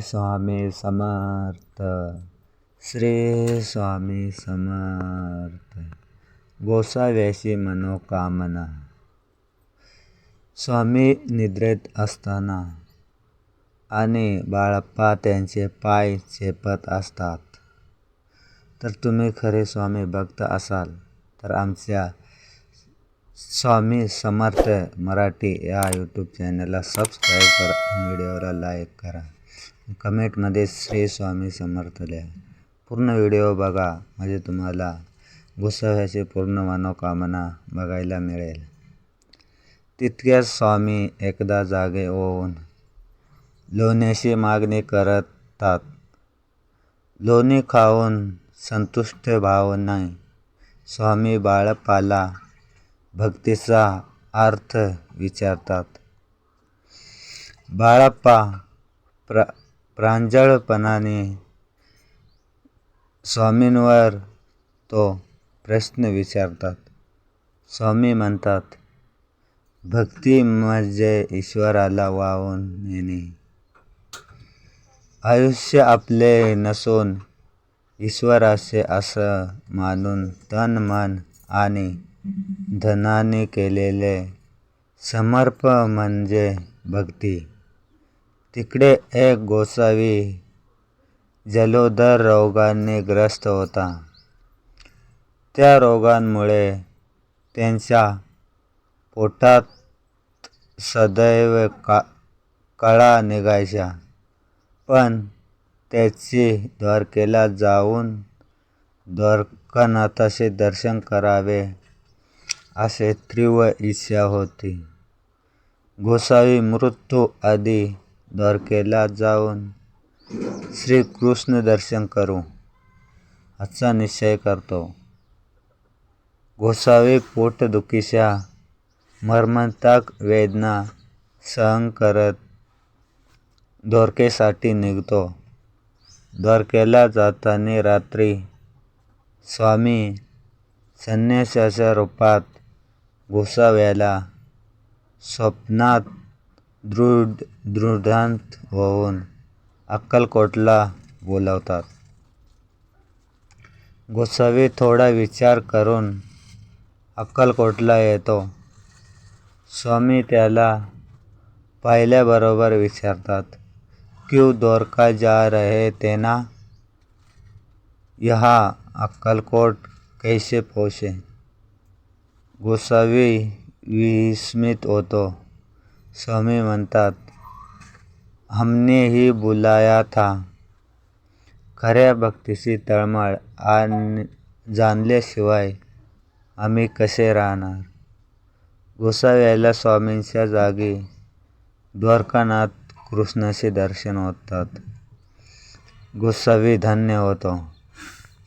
स्वामी समर्थ। श्री स्वामी समर्थ। गोसाव्याची मनोकामना। स्वामी निद्रेत असताना आणि बाळप्पा त्यांचे पाय चेपत असतात. तर तुम्ही खरे स्वामी भक्त असाल तर आमच्या स्वामी समर्थ मराठी या यूट्यूब चॅनलला सबस्क्राईब करा व्हिडिओला लाईक करा. कमेंटमध्ये श्री स्वामी समर्थ लिहा पूर्ण व्हिडिओ बघा म्हणजे तुम्हाला गोसाव्याची पूर्ण मनोकामना बघायला मिळेल. तितक्याच स्वामी एकदा जागे होऊन लोण्याची मागणी करतात. लोणी खाऊन संतुष्ट भाव नाही. स्वामी बाळप्पाला भक्तीचा अर्थ विचारतात. बाळप्पा प्र प्रांजळपणाने स्वामींवर तो प्रश्न विचारतात. स्वामी म्हणतात भक्ती म्हणजे ईश्वराला वाहून नेणे. आयुष्य आपले नसून ईश्वराचे असं मानून तन मन आणि धनाने केलेले समर्प म्हणजे भक्ती. तिकडे एक गोसावी जलोदर रोगाने ग्रस्त होता. त्या रोगांमुळे त्यांच्या पोटात सदैव का कळा निघायच्या. पण त्याची द्वारकेला जाऊन द्वारकानाथाचे दर्शन करावे असे तीव्र इच्छा होती. गोसावी मृत्यू आधी द्वारकेला जाऊन श्रीकृष्ण दर्शन करू असा निश्चय करतो. गोसावी पोटदुखीच्या मर्मताक वेदना सहन करत द्वारकेसाठी निघतो. द्वारकेला जाताना रात्री स्वामी संन्यासाच्या रूपात गोसाव्याला स्वप्नात दृढ दृढांत होऊन अक्कलकोटला बोलावतात. गोसावी थोडा विचार करून अक्कलकोटला येतो. स्वामी त्याला पाहिल्याबरोबर विचारतात क्यों द्वारका जा रहे तेना ना? यहाँ अक्कलकोट कैसे पहुँचे? गोसावी विस्मित होतो. स्वामी म्हणतात हमने ही बुलाया था. खऱ्या भक्तीची तळमळ आणि जाणल्याशिवाय आम्ही कसे राहणार? गोसाव्याला स्वामींच्या जागी द्वारकानाथ कृष्णाचे दर्शन होतात. गोसावी धन्य होतो.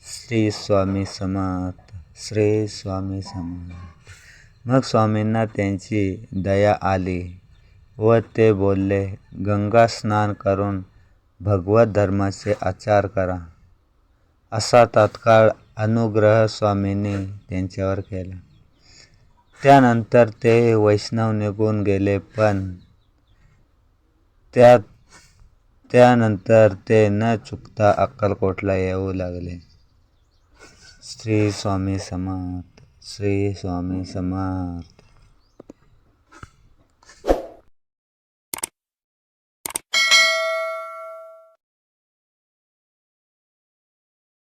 श्री स्वामी समर्थ श्री स्वामी समर्थ. मग स्वामींना त्यांची दया आली. व ते बोलले गंगा स्नान करून भगवत धर्माचे आचार करा. असा तात्काळ अनुग्रह स्वामींनी त्यांच्यावर केला. त्यानंतर ते वैष्णव निघून गेले पण त्या त्यानंतर ते न चुकता अक्कलकोटला येऊ लागले. श्री स्वामी समर्थ श्री स्वामी समर्थ.